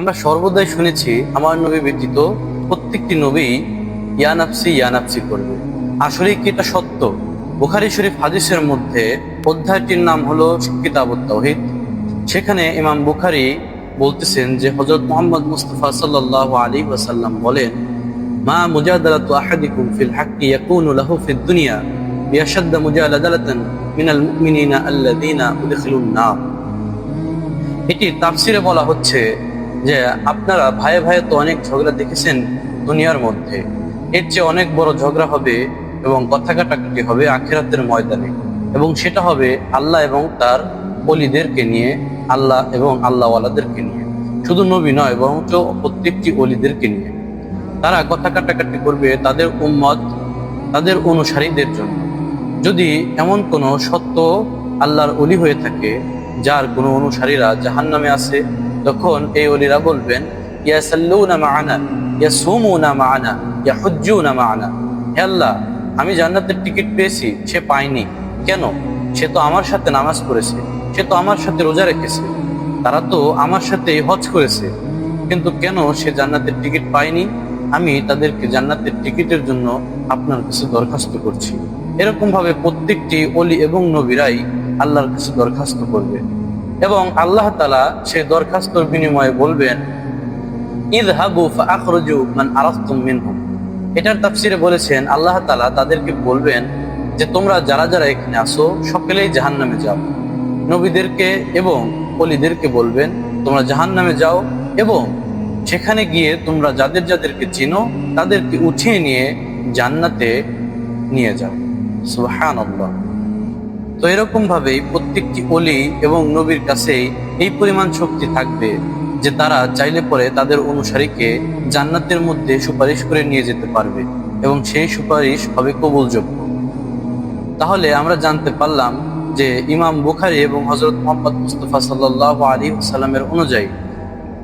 আমরা সর্বদাই শুনেছি, আমার নবী ব্যতীত প্রত্যেকটি নবী ইয়ানাপসি ইয়ানাপসি করবে। আসলে কি এটা সত্য? বুখারি শরীফ হাদিসের মধ্যে অধ্যায়টির নাম হলো কিতাবত তাওহীদ। সেখানে ইমাম বুখারি বলতেছেন যে হজরত মোহাম্মদ মুস্তফা সাল্লাল্লাহু আলী ওয়াসাল্লাম বলেন, মা মুজাদালাতু আহাদিকুম ফিল হাক্কি ইয়াকুনু লাহু ফিদ দুনিয়া বিআশাদ্দ মুজালাদালাতান মিনাল মুমিনিনা আল্লাযীনা উদখিলুন নার। এটি তাফসিরে বলা হচ্ছে যে আপনারা ভাইয়ে ভাইয়ে তো অনেক ঝগড়া দেখেছেন দুনিয়ার মধ্যে। এর চেয়ে অনেক বড় ঝগড়া হবে এবং কথা কাটাকাটি হবে আখিরাতের ময়দানে। এবং সেটা হবে আল্লাহ এবং তার অলিদেরকে নিয়ে, আল্লাহ এবং আল্লাহওয়ালাদেরকে নিয়ে। শুধু নবী নয়, বরঞ্চ প্রত্যেকটি অলিদেরকে নিয়ে। তারা কথা কাটাকাটি করবে তাদের উম্মত, তাদের অনুসারীদের জন্য। যদি এমন কোনো সত্য আল্লাহর অলি হয়ে থাকে যার কোনো অনুসারীরা জাহান নামে আছে, তখন এই অলিরা বলবেন ইয়া সাল্লুনা মাআনা ইয়া সুমুনা মাআনা ইয়া হুজ্জুনা মাআনা। হে আল্লাহ, আমি জান্নাতের টিকিট পেয়েছি, সে পায়নি। কেন? সে তো আমার সাথে নামাজ পড়েছে, সে তো আমার সাথে রোজা রেখেছে, তারা তো আমার সাথে হজ করেছে। কিন্তু কেন সে জান্নাতের টিকিট পায়নি? আমি তাদেরকে জান্নাতের টিকিটের জন্য আপনার কাছে দরখাস্ত করছি। এরকমভাবে প্রত্যেকটি অলি এবং নবীরাই আল্লাহর কাছে দরখাস্ত করবে। এবং আল্লাহ তালা সেই দরখাস্তর বিনিময়ে বলবেন ঈদ হাবু আখরজু মান আরাফতুম মিনহুম। এটার তাফসিরে বলেছেন, আল্লাহ তালা তাদেরকে বলবেন যে, তোমরা যারা যারা এখানে আসো সকলেই জাহান্নামে যাও। নবীদেরকে এবং অলিদেরকে বলবেন, তোমরা জাহান্নামে যাও এবং সেখানে গিয়ে তোমরা যাদের যাদেরকে চিনো, তাদেরকে উঠিয়ে নিয়ে জান্নাতে নিয়ে যাও। সুহান তো এরকম ভাবেই প্রত্যেকটি অলি এবং নবীর কাছেই এই পরিমাণ শক্তি থাকবে যে তারা চাইলে পরে তাদের অনুসারীকে জান্নাতের মধ্যে সুপারিশ করে নিয়ে যেতে পারবে এবং সেই সুপারিশ হবে কবুলযোগ্য। তাহলে আমরা জানতে পারলাম যে ইমাম বুখারি এবং হজরত মোহাম্মদ মুস্তফা সাল্লাহ আলী সাল্লামের অনুযায়ী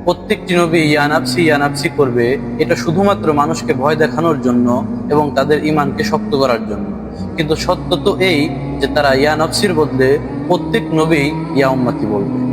প্রত্যেকটি নবী ইয়ানাপসি ইয়ানাপসি করবে এটা শুধুমাত্র মানুষকে ভয় দেখানোর জন্য এবং তাদের ইমানকে শক্ত করার জন্য। কিন্তু সত্য তো এই যে তারা ইয়া নফসির বদলে প্রত্যেক নবী ইয়া উম্মাতি বলবে।